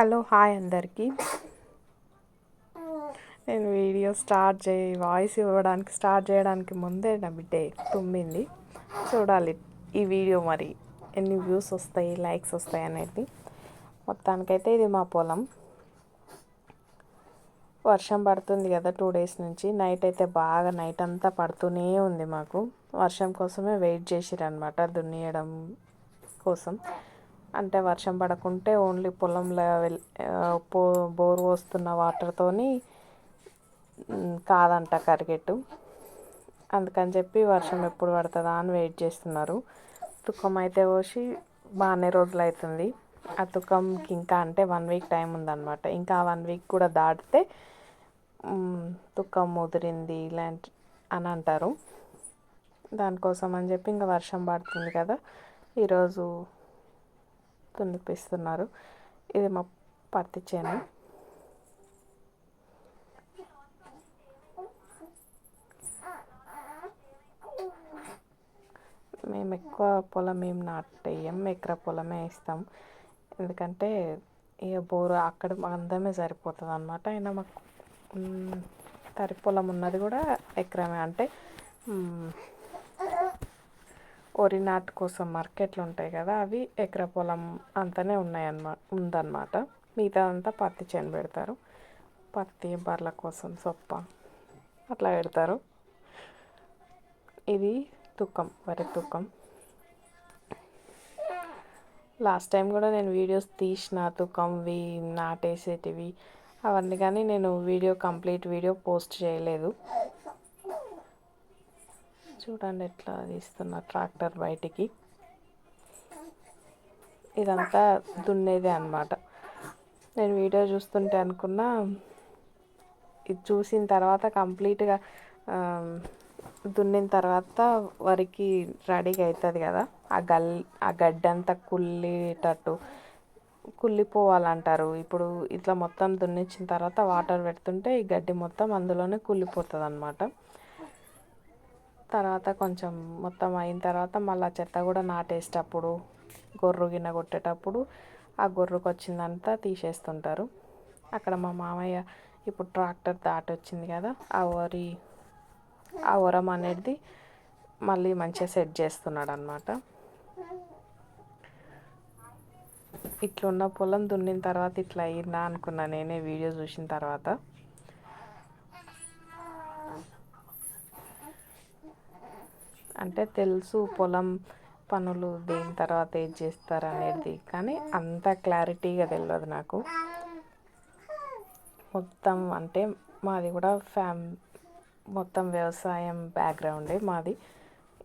Hello hi అందరికీ. నేను video start చేయి వాయిస్ ఇవ్వడానికి స్టార్ట్ చేయడానికి ముందే నా బిడ్డ తుమ్మింది. చూడాలి ఈ వీడియో మరి ఎన్ని వ్యూస్ వస్తాయి లైక్స్ వస్తాయి అనేది. మొత్తానికైతే ఇది మా పొలం. వర్షం పడుతుంది కదా టూ డేస్ నుంచి. నైట్ అయితే బాగా నైట్ అంతా పడుతూనే ఉంది మాకు. వర్షం కోసమే వెయిట్ చేసిరనమాట దున్నియడం కోసం. అంటే వర్షం పడకుంటే ఓన్లీ పొలంలో వెల్ పో బోర్ వస్తున్న వాటర్తోని కాదంట కరిగెట్టు. అందుకని చెప్పి వర్షం ఎప్పుడు పడుతుందా అని వెయిట్ చేస్తున్నారు. తుక్కం అయితే పోసి బాగానే రోజులు అవుతుంది. ఆ తుకంకి ఇంకా అంటే వన్ వీక్ టైం ఉందన్నమాట. ఇంకా వన్ వీక్ కూడా దాటితే తుక్కం ముదిరింది ఇలాంటి అని అంటారు. దానికోసం అని చెప్పి ఇంకా వర్షం పడుతుంది కదా. ఈరోజు తున్నిపిస్తున్నారు ఇది మా పత్తి చేను. మేము ఎక్కువ పొలం ఏం నాటేయం ఎకరా పొలమే ఇస్తాం. ఎందుకంటే ఇక బోరు అక్కడ అందమే సరిపోతుంది అనమాట అయినా మాకు తరి పొలం ఉన్నది కూడా ఎకరమే. అంటే వరి నాటు కోసం మార్కెట్లు ఉంటాయి కదా అవి ఎకర పొలం అంతనే ఉన్నాయన్నమాట ఉందన్నమాట మిగతా అంతా పత్తి చేను పెడతారు. పత్తి బర్ల కోసం సొప్ప అట్లా పెడతారు. ఇది తుక్కం వరి తుక్కం లాస్ట్ టైం కూడా నేను వీడియోస్ తీసిన తుకంవి నాటేసేటివి అవన్నీ కానీ నేను వీడియో కంప్లీట్ వీడియో పోస్ట్ చేయలేదు. చూడండి ఎట్లా తీస్తున్నా ట్రాక్టర్ బయటికి. ఇదంతా దున్నేదే అనమాట నేను వీడియో చూస్తుంటే అనుకున్నా ఇది చూసిన తర్వాత కంప్లీట్గా దున్నిన తర్వాత వరికి రెడీగా అవుతుంది కదా. ఆ గల్ ఆ గడ్డి అంతా కుళ్ళేటట్టు కుళ్ళిపోవాలంటారు. ఇప్పుడు ఇట్లా మొత్తం దున్నించిన తర్వాత వాటర్ పెడుతుంటే ఈ గడ్డి మొత్తం అందులోనే కుళ్ళిపోతుంది అనమాట తర్వాత కొంచెం మొత్తం అయిన తర్వాత మళ్ళీ చెత్త కూడా నాటేసేటప్పుడు గొర్రు గిన్నె కొట్టేటప్పుడు ఆ గొర్రుకు వచ్చిందంతా తీసేస్తుంటారు. అక్కడ మా మామయ్య ఇప్పుడు ట్రాక్టర్ దాటి వచ్చింది కదా ఆ వరి ఆ వరం అనేది మళ్ళీ మంచిగా సెట్ చేస్తున్నాడు అనమాట ఇట్లున్న పొలం దున్నిన తర్వాత ఇట్లా అయిందా అనుకున్నా నేనే వీడియో చూసిన తర్వాత. అంటే తెలుసు పొలం పనులు దేని తర్వాత ఏది చేస్తారు అనేది కానీ అంత క్లారిటీగా తెలియదు నాకు. మొత్తం అంటే మాది కూడా ఫ్యామ్ మొత్తం వ్యవసాయం బ్యాక్గ్రౌండే మాది.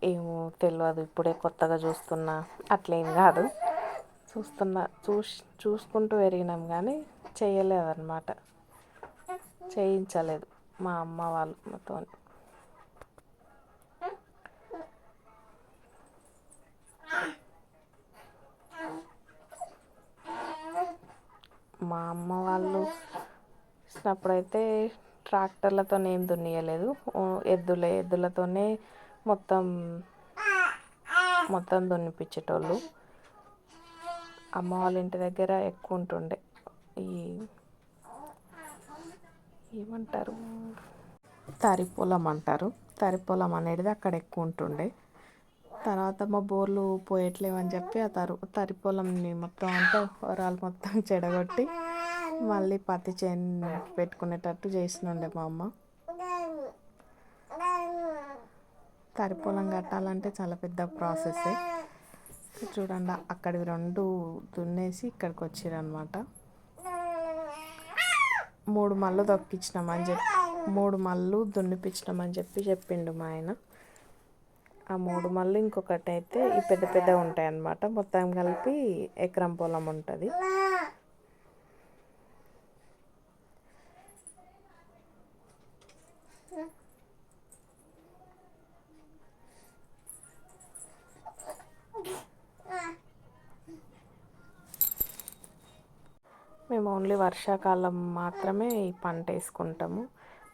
ఏమో తెలియదు ఇప్పుడే కొత్తగా చూస్తున్నా. అట్లేం కాదు. చూస్తున్నా చూసి చూసుకుంటూ పెరిగినాం కానీ చేయలేదన్నమాట. చేయించలేదు మా అమ్మ వాళ్ళతో మా అమ్మ వాళ్ళు ఇచ్చినప్పుడైతే ట్రాక్టర్లతో ఏం దున్నియలేదు. ఎద్దులే ఎద్దులతోనే మొత్తం మొత్తం దున్నిపించేటోళ్ళు. అమ్మ వాళ్ళ ఇంటి దగ్గర ఎక్కువ ఉంటుండే. ఈ ఏమంటారు? తరి పొలం అంటారు. తరి పొలం అనేది అక్కడ ఎక్కువ ఉంటుండే. తర్వాత మా బోర్లు పోయట్లేవని చెప్పి ఆ తరు తరి పొలంని మొత్తం అంటే వరాలు మొత్తం చెడగొట్టి మళ్ళీ పత్తి చేను పెట్టుకునేటట్టు చేసినుండే మా అమ్మ. తరి పొలం కట్టాలంటే చాలా పెద్ద ప్రాసెస్. చూడండి అక్కడికి రెండు దున్నేసి ఇక్కడికి వచ్చిరనమాట మూడు మళ్ళు తొక్కించినామని చెప్పి మూడు మళ్ళు దున్నిపించినామని చెప్పి చెప్పిండు మా ఆయన. ఆ మూడు మళ్ళీ ఇంకొకటి అయితే ఈ పెద్ద పెద్ద ఉంటాయి అన్నమాట మొత్తం కలిపి ఎకరం పొలం ఉంటుంది. మేము ఓన్లీ వర్షాకాలం మాత్రమే ఈ పంట వేసుకుంటాము.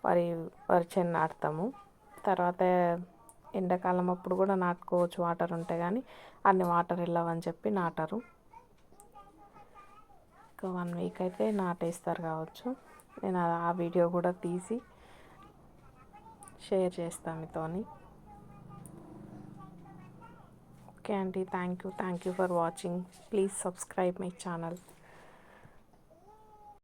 వరి వరి చేను నాటుతాము. తర్వాత ఎండాకాలం అప్పుడు కూడా నాటుకోవచ్చు వాటర్ ఉంటే కానీ అన్ని వాటర్ వెళ్ళవని చెప్పి నాటరు. ఇంకా వన్ వీక్ అయితే నాటేస్తారు కావచ్చు. నేను ఆ వీడియో కూడా తీసి షేర్ చేస్తాను మీతోని. ఓకే అండి thank you thank you for watching. Please subscribe my channel.